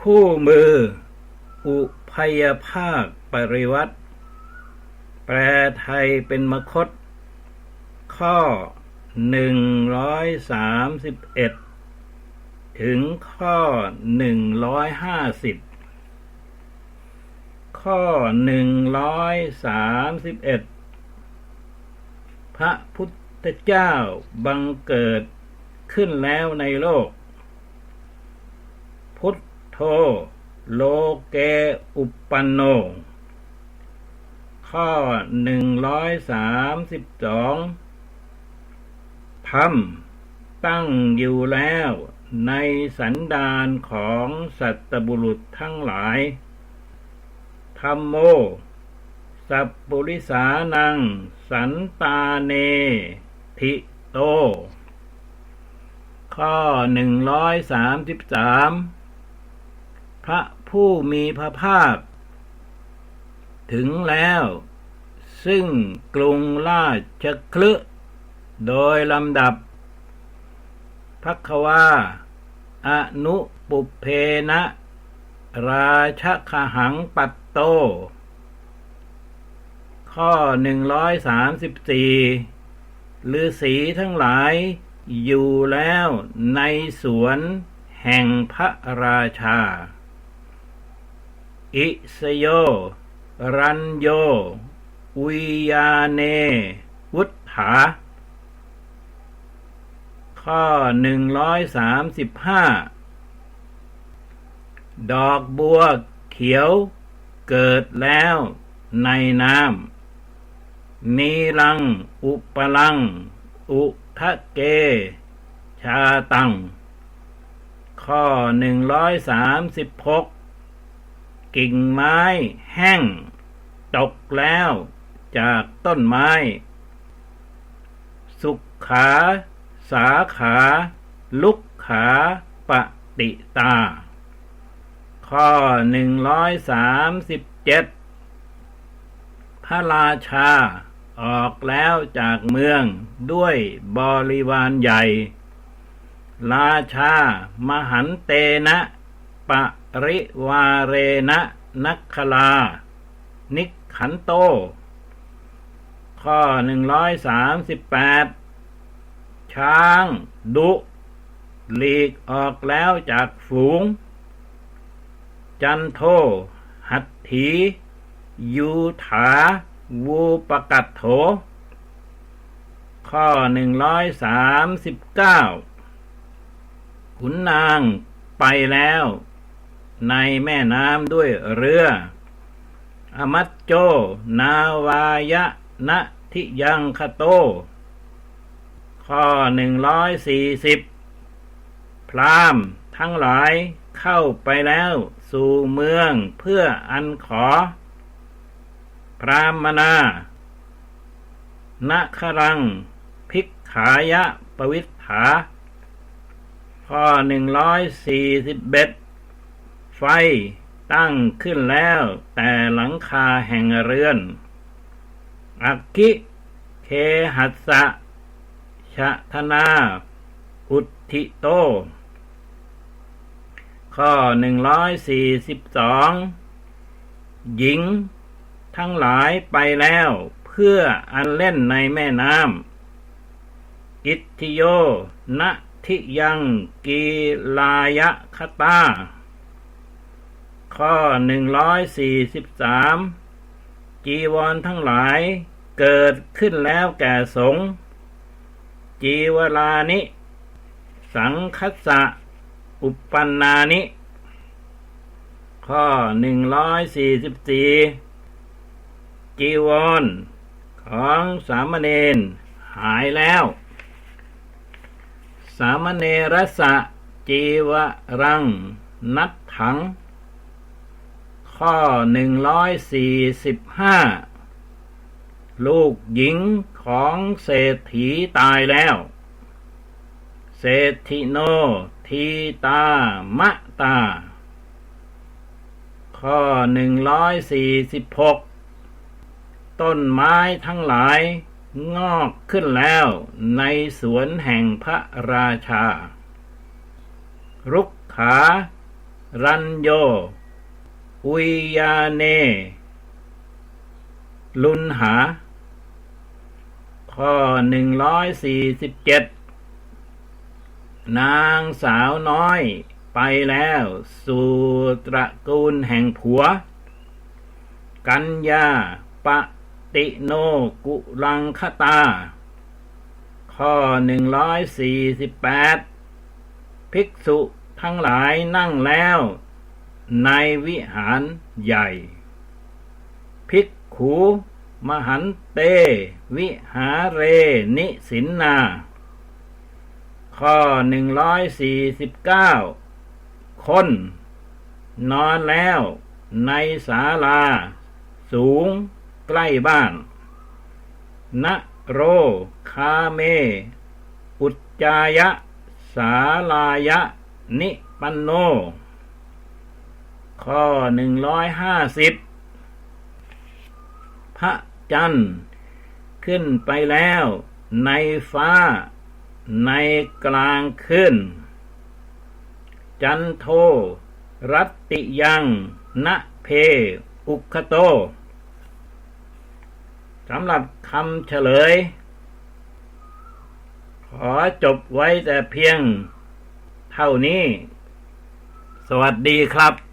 คู่มือ อุพยภาคปริวัติ แปลไทยเป็นมคต ข้อ 131 ถึงข้อ 150 ข้อ 131 พระพุทธเจ้าบังเกิดขึ้นแล้วในโลก พุท โธโลเกอุปปันโน ข้อ132ธรรมสิบสองพัมตั้งอยู่แล้วในสันดานของสัตบุรุษทั้งหลายธรรมโม สัพปุริสานัง สันตาเน ทิโต ข้อ133 พระผู้มีพระภาค ถึงแล้ว ซึ่งกรุงราชคลึโดยลำดับพักวาอนุปุเพนะ ราชคหังปัตโต ข้อ134ฤาษีทั้งหลายอยู่แล้วในสวนแห่งพระราชา อิสโย รันโย วิยาเน วุฒถาข้อ135ดอกบัวเขียวเกิดแล้วในน้ำมีลัง อุปลัง อุทะเก ชาตัง ข้อ136กิ่ กิ่งไม้แห้ง ตกแล้วจากต้นไม้ สุขขา สาขา ลุกขาปฏิตา ข้อ137พระราชาออกแล้วจากเมืองด้วยบริวารใหญ่ ราชามหันเตนะ ปริวาเรนะนักคลา นิขันโต ข้อ138ช้าง ดุ หลีกออกแล้วจากฝูง จันโท หัตถี ยูถา วูปกัตโถ ข้อ139ขุนนางไปแล้ว ในแม่น้ำด้วยเรือ อมัจโจ นาวายะนะทิยังคโต ข้อ140พรามทั้งหลายเข้าไปแล้วสู่เมืองเพื่ออันขอ พรามนานะครังภิกขายะปวิถาข้อ141 ไฟตั้งขึ้นแล้ว แต่หลังคาแห่งเรือน อักคิเคหัสสะชะธนา อุทธิโต ข้อ142หญิงทั้งหลายไปแล้ว เพื่ออันเล่นในแม่น้ำอิทธิโยนะทิยังกีลายะคตา ข้อ143จีวรทั้งหลายเกิดขึ้นแล้วแก่สงจีวลานิ สังคัสสะอุปปันนานิ ข้อ144จีวร ของสามเณรหายแล้ว สามเณรสะจีวรัง นัดถัง ข้อ145ลูกหญิงของเศรษฐีตายแล้ว เศรษฐิโน ทีตามะตา ข้อ146ต้นไม้ทั้งหลายงอกขึ้นแล้วในสวนแห่งพระราชา รุกขา รันโย อุยยาเน ลุนหา ข้อหนึ่งร้อยสี่สิบเจ็ดนางสาวน้อยไปแล้ว สู่ตระกูลแห่งผัว กัญญาปติโนกุลังคตา ข้อหนึ่งร้อยสี่สิบแปดภิกษุทั้งหลายนั่งแล้ว ในวิหารใหญ่ ภิกขูมหันเต วิหาเรนิสินนา ข้อหนึ่งร้อยสี่สิบเก้าคน นอนแล้วในศาลา สูงใกล้บ้านนะโรคาเม อุจจายะ สาลายะ นิปันโน ข้อหนึ่งร้อยห้าสิบพระจันทร์ ขึ้นไปแล้ว ในฟ้า ในกลางขึ้นจันโท รัตติยังนะเพอุคโตสำหรับคำเฉลย ขอจบไว้แต่เพียงเท่านี้ สวัสดีครับ